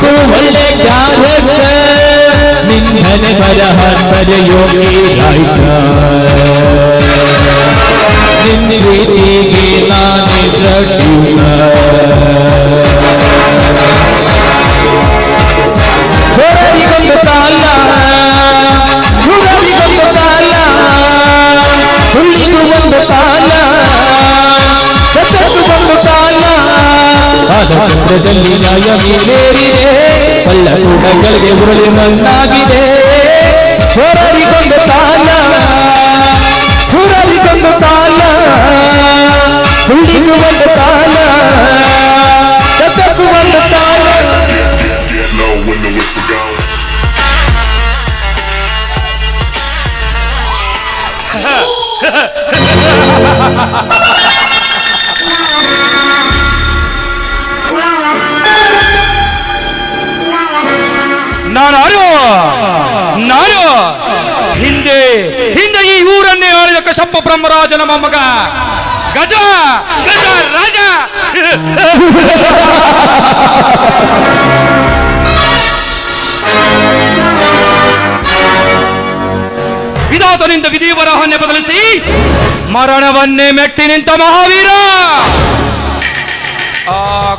ಬರಿಯಾಗ್ತರ್ ಬೇಕು ಒಳ್ಳೆ ಕ್ಯಾರೆಕ್ಟರ್ ನಿನ್ನನೆ ಬರಹ ಬರೆಯೋಗಿ ನಿನ್ನ ರೀತಿಗೆ ನಾನಿದ್ರ ಜೋರರಿಗೊಂದು ಆದ ಚಂದ್ರದಲ್ಲಿ ನ್ಯಾಯ ಮೀರೇರಿದೆ ಕಳ್ಳ ಕೂಟಗಳಿಗೆ ಉರುಳಿ ಮಣ್ಣಾಗಿದೆ ಚೋರರಿಗೊಂದು ಕಾಲ ಸುರರಿಗೊಂದು ಕಾಲ ಸುಳ್ಳಿಗೂ ಒಂದು ಕಾಲ ಸತ್ಯಕ್ಕೂ ಒಂದು ಕಾಲ Get low when the whistle goes. ನಾನು ಯಾರು ನಾನು ಹಿಂದೆ ಹಿಂದೆ ಈ ಊರನ್ನೇ ಆಳಿದ ಕಶಪ್ಪ ಬ್ರಹ್ಮರಾಜನ ಮೊಮ್ಮಗ ಗಜ ಗಜ ರಾಜ ವಿಧಾತನಿಂದ ವಿಧಿವರಹನ್ನೇ ಬದಲಿಸಿ ಮರಣವನ್ನೇ ಮೆಟ್ಟಿ ನಿಂತ ಮಹಾವೀರ ಆ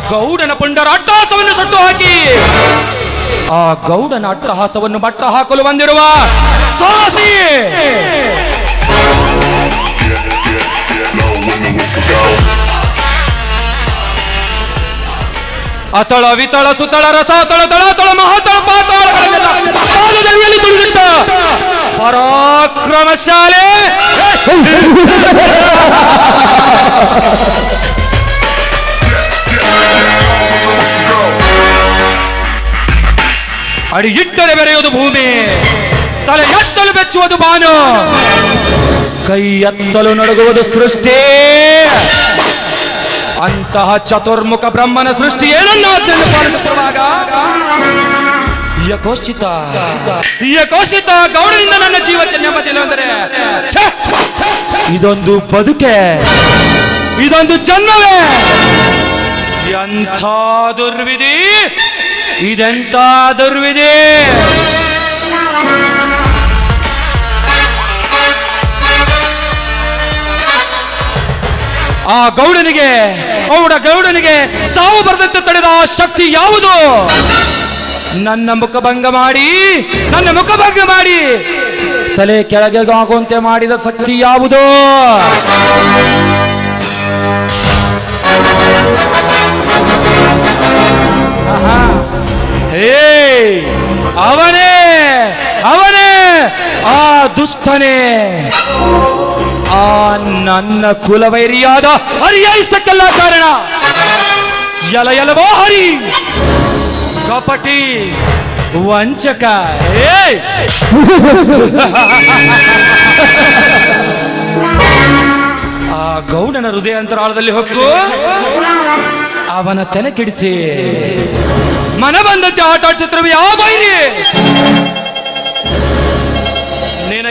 ಗೌಡನ ಪುಂಡರ ಅಟ್ಟಹಾಸವನ್ನು ಸುಟ್ಟು ಹಾಕಿ ಆ ಗೌಡನ ಅಟ್ಟಹಾಸವನ್ನು ಬಟ್ಟ ಹಾಕಲು ಬಂದಿರುವ ಸಾಹಸಿ. ಅತಳ ವಿತಳ ಸುತಳ ರಸ ತಳ ಮಹಾತಳ ಪಾತಾಳಗಳನ್ನೆಲ್ಲ ಕಾಲದಡಿಯಲ್ಲಿ ತುಳಿದಿಟ್ಟ ಪರಾಕ್ರಮಶಾಲೆ ಅಡಿ ಇಟ್ಟರೆ ಬೆರೆಯುವುದು ಭೂಮಿ, ತಲೆ ಎತ್ತಲು ಬೆಚ್ಚುವುದು ಬಾನು. ಕೈ ಎತ್ತಲು ನಡುಗುವುದು ಸೃಷ್ಟಿ. ಅಂತಹ ಚತುರ್ಮುಖ ಬ್ರಹ್ಮನ ಸೃಷ್ಟಿ ಏನನ್ನಾದ್ದನ್ನು ಪಾಲಿಸುತ್ತಿರುವಾಗ? ಯಕೋಶಿತ ಯಕೋಶಿತ ಗೌಡನಿಂದ ನನ್ನ ಜೀವಕ್ಕೆ ನೆಮ್ಮದಿಲ್ಲ ಇದೊಂದು ಬದುಕೆ, ಇದೊಂದು ಜನ್ಮವೇ. ಎಂಥ ದುರ್ವಿಧಿ! ದುರ್ವಿಧಿ ಆ ಗೌಡನಿಗೆ ಅವಡ ಗೌಡನಿಗೆ ಸಾವು ಬರದಂತೆ ತಡೆದ ಆ ಶಕ್ತಿ ಯಾವುದು? ನನ್ನ ಮುಖಭಂಗ ಮಾಡಿ, ನನ್ನ ಮುಖಭಂಗ ಮಾಡಿ, ತಲೆ ಕೆಳಗೆ ಆಗುವಂತೆ ಮಾಡಿದ ಶಕ್ತಿ ಯಾವುದು? ದುಷ್ಟನೇ ಆ ನನ್ನ ಕುಲವೈರಿಯಾದ ಹರಿಯ ಇಷ್ಟಕ್ಕೆಲ್ಲ ಕಾರಣ. ಎಲ ಎಲವೋ ಹರಿ ಕಪಟಿ, ವಂಚಕ. ಏ ಆ ಗೌಡನ ಹೃದಯಾಂತರಾಳದಲ್ಲಿ ಹೊಕ್ಕು. ಅವನ ತಲೆ ಕೆಡಿಸಿ ಮನ ಬಂದಂತೆ ಆಟ ಆಡ್ಸುತ್ತಿರುವ ಯಾವ ಬೈರಿ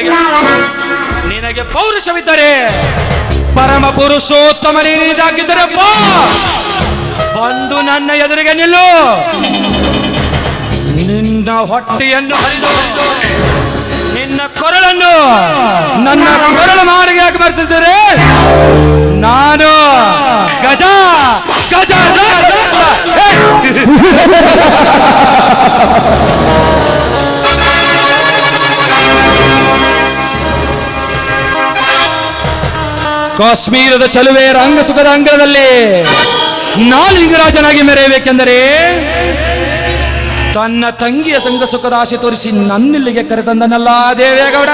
ನಿನಗೆ ನಿನಗೆ ಪೌರುಷವಿದ್ದರೆ ಪರಮ ಪುರುಷೋತ್ತಮ ನೀನಿದಾಗಿದ್ದರೆ ಬಾ. ಬಂದು ನನ್ನ ಎದುರಿಗೆ ನಿಲ್ಲು. ನಿನ್ನ ಹೊಟ್ಟೆಯನ್ನು ಹರಿದು, ನಿನ್ನ ಕೊರಳನ್ನು, ನನ್ನ ಕೊರಳು ಮಾರಿಗೆ ಹಾಕಿ ಬರ್ತಿದ್ದರೆ ನಾನು ಗಜ ಗಜ ಕಾಶ್ಮೀರದ ಚಲುವೆ ರಂಗಸುಖದ ಅಂಗಳದಲ್ಲಿ ನಾಲಿಂಗರಾಜನಾಗಿ ಮೆರೆಯಬೇಕೆಂದರೆ ತನ್ನ ತಂಗಿಯ ತಂಗ ಸುಖದ ಆಸೆ ತೋರಿಸಿ ನನ್ನಿಲ್ಲಿಗೆ ಕರೆತಂದನಲ್ಲ ದೇವೇಗೌಡ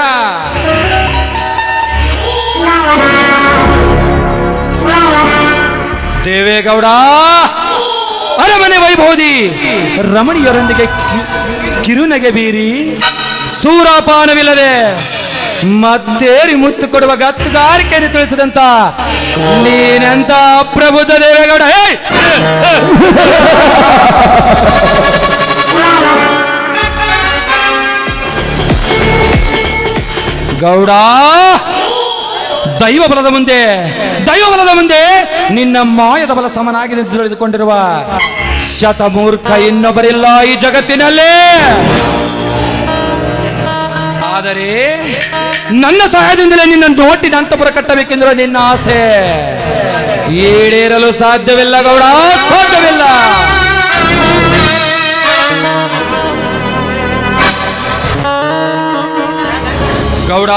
ದೇವೇಗೌಡ, ಅರಮನೆ ವೈಭೋದಿ, ರಮಣಿಯರೊಂದಿಗೆ ಕಿರುನಗೆ ಬೀರಿ ಸೂರಾಪಾನವಿಲ್ಲದೆ ಮತ್ತೇರಿ ಮುತ್ತು ಕೊಡುವ ಗತ್ತುಗಾರಿಕೆಯನ್ನು ತಿಳಿಸಿದಂತ ನೀನೆಂತ ಪ್ರಬುದ್ಧ ದೇವೇಗೌಡ? ಗೌಡ, ದೈವ ಬಲದ ಮುಂದೆ, ದೈವ ಬಲದ ಮುಂದೆ ನಿನ್ನ ಮಾಯದ ಬಲ ಸಮನಾಗಿದೆ ಎಂದು ತಿಳಿದುಕೊಂಡಿರುವ ಶತಮೂರ್ಖ ಇನ್ನೊಬ್ಬರಿಲ್ಲ ಈ ಜಗತ್ತಿನಲ್ಲಿ. ಆದರೆ ನನ್ನ ಸಹಾಯದಿಂದಲೇ ನಿನ್ನ ನೋಟಿನ ಅಂತಪುರ ಕಟ್ಟಬೇಕೆಂದ್ರೆ ನಿನ್ನ ಆಸೆ. ಈಡೇರಲು ಸಾಧ್ಯವಿಲ್ಲ ಗೌಡ ಸಾಧ್ಯವಿಲ್ಲ. ಗೌಡ,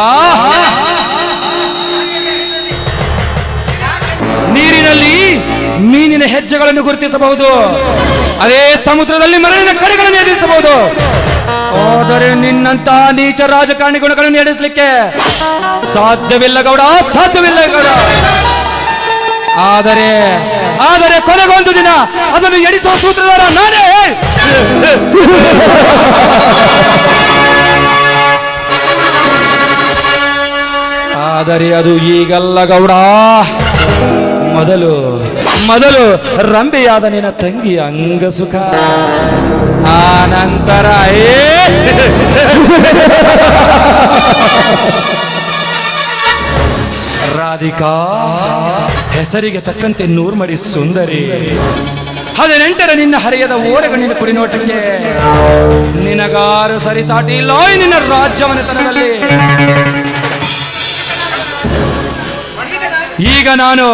ನೀರಿನಲ್ಲಿ ಮೀನಿನ ಹೆಜ್ಜೆಗಳನ್ನು ಗುರುತಿಸಬಹುದು. ಅದೇ ಸಮುದ್ರದಲ್ಲಿ ಮರಳಿನ ಕಡೆಗಳನ್ನು ಎದುರಿಸಬಹುದು. ನಿನ್ನಂತ ನೀಚ ರಾಜಕಾರಣಿ ಗುಣಗಳನ್ನು ನಡೆಸಲಿಕ್ಕೆ ಸಾಧ್ಯವಿಲ್ಲ ಗೌಡ ಸಾಧ್ಯವಿಲ್ಲ ಗೌಡ. ಆದರೆ ಆದರೆ ಕೊನೆಗೊಂದು ದಿನ ಅದನ್ನು ಎಡಿಸುವ ಸೂತ್ರಧಾರ ನಾನೇ. ಆದರೆ ಅದು ಈಗಲ್ಲ ಗೌಡ. ಮೊದಲು ಮೊದಲು ರಂಬೆಯಾದ ನಿನ್ನ ತಂಗಿ ಅಂಗ ಸುಖ ಆ ನಂತರ ರಾಧಿಕಾ, ಹೆಸರಿಗೆ ತಕ್ಕಂತೆ ನೂರ್ಮಡಿ ಸುಂದರಿ. ಹದಿನೆಂಟರ ನಿನ್ನ ಹರೆಯದ ಓರೆಗಣ್ಣಿನ ಕುಡಿನೋಟಕ್ಕೆ ನಿನಗಾರು ಸರಿಸಾಟಿ. ಇಲ್ಲ ನಿನ್ನ ನಿನ್ನ ರಾಜ್ಯವನೆತನದಲ್ಲಿ ಈಗ ನಾನು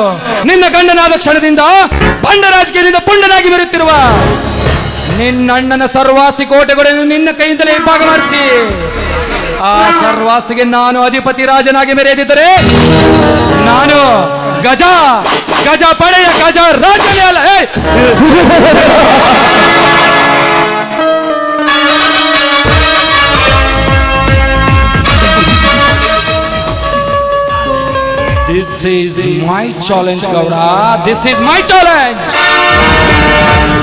ನಿನ್ನ ಗಂಡನಾದ ಕ್ಷಣದಿಂದ ಬಂಡ ರಾಜಕೀಯದಿಂದ ಪುಂಡನಾಗಿ ಬರುತ್ತಿರುವ ನಿನ್ನಣ್ಣನ ಸರ್ವಾಸ್ತಿ ಕೋಟೆಗಳನ್ನು ನಿನ್ನ ಕೈಯಿಂದಲೇ ಭಾಗ ಮಾಡಿಸಿ ಆ ಸರ್ವಾಸ್ತಿಗೆ ನಾನು ಅಧಿಪತಿ ರಾಜನಾಗಿ ಮೆರೆಯದಿದ್ದರೆ ನಾನು ಗಜ ಗಜ ಪಡೆಯ ಗಜ ರಾಜನೇ ಅಲ್ಲ. This is my challenge, Gauda. This is my challenge.